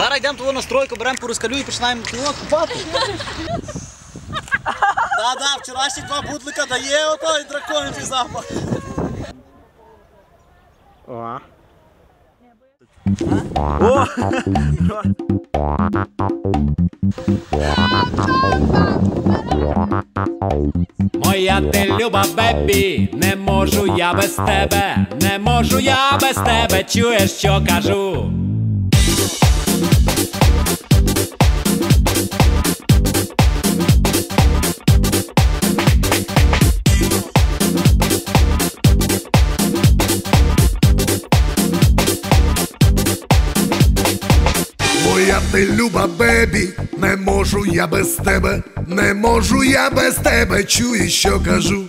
Зараз йдемо того на стройку, беремо по розкалю і починаємо того купати. Да, да, вчорашні два будлика дає отой драконячий запах. О. Моя ти люба бебі, не можу я без тебе, не можу я без тебе, чуєш, що кажу. Моя ти люба бебі, не можу я без тебе, не можу я без тебе, чуєш, що кажу.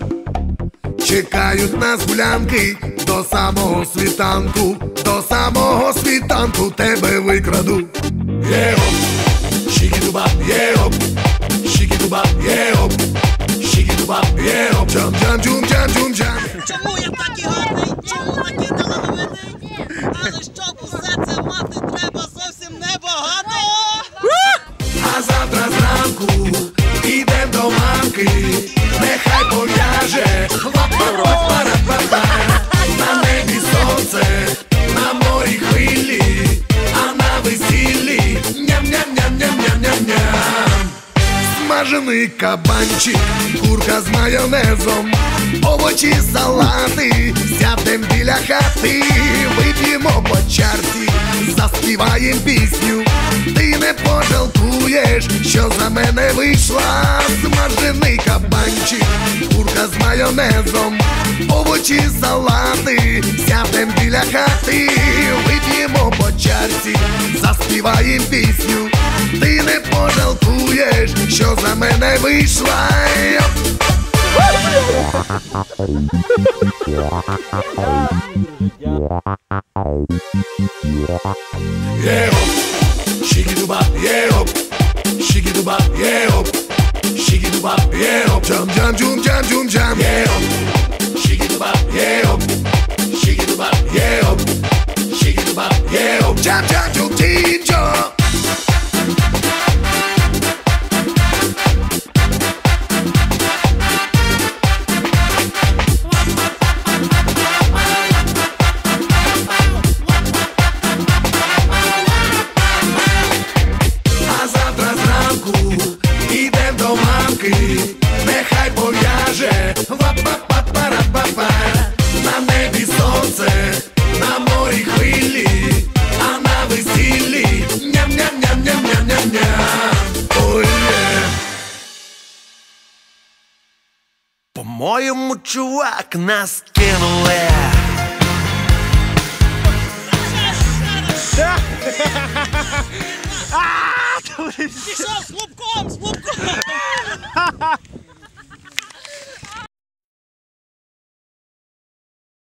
Чекають нас гулянки до самого світанку, до самого світанку тебе викраду. Єгоп, шікідуба, єгоп, шікідуба, єгоп, шікідуба, джам. Чому я такий гарний? Чому такий талановитий? Смажений кабанчик, курка з майонезом, овочі, салати, сядем біля хати, вип'ємо по чарці, заспіваєм пісню. Ти не пожалкуєш, що за мене вийшла смажений кабанчик, курка з майонезом, овочі, салати, сядем біля хати, вип'ємо по чарці, заспіваєм пісню. Ти не пожалкуєш, що за мене вийшла. Єгоп, шікідуба, єгоп, шікідуба, єгоп, шікідуба, єгоп, джам джам джум джам джум джам, єгоп, шікідуба, По-моему, чувак, нас кинул э. Да? А, с лупком, с лупком!